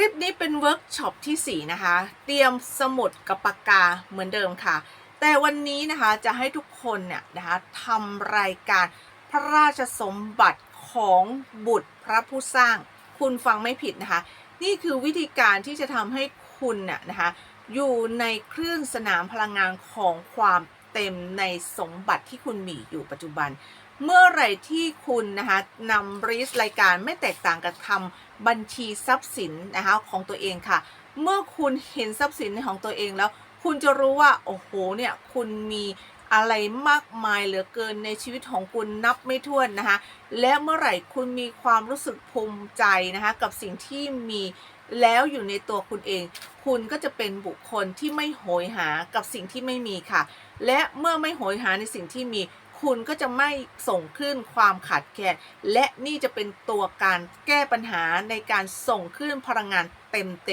ลิปนี้เป็นเวิร์กช็อปที่ 4 นะคะ เตรียมสมุดกับปากกาเหมือนเดิมค่ะ แต่วันนี้นะคะจะให้ทุกคนเนี่ยนะคะทำรายการพระราชสมบัติของบุตรพระผู้สร้าง คุณฟังไม่ผิดนะคะ นี่คือวิธีการที่จะทำให้คุณน่ะนะคะอยู่ในคลื่นสนามพลังงานของความ เต็มในสมบัติที่คุณมีอยู่ปัจจุบัน เมื่อไรที่คุณนะคะนำรีสรายการไม่แตกต่างกับทำบัญชีทรัพย์สินนะคะของตัวเองค่ะ เมื่อคุณเห็นทรัพย์สินของตัวเองแล้ว คุณจะรู้ว่าโอ้โหเนี่ยคุณมีอะไรมากมายเหลือเกินในชีวิตของคุณนับไม่ถ้วนนะคะ และเมื่อไหร่คุณมีความรู้สึกภูมิใจนะคะกับสิ่งที่มี แล้วอยู่ในตัวคุณเอง คุณก็จะเป็นบุคคลที่ไม่โหยหากับสิ่งที่ไม่มีค่ะ และเมื่อไม่โหยหาในสิ่งที่มี คุณก็จะไม่ส่งคลื่นความขาดแคลนและนี่จะเป็นตัวการแก้ปัญหาในการส่งคลื่นพลังงานเต็มเต็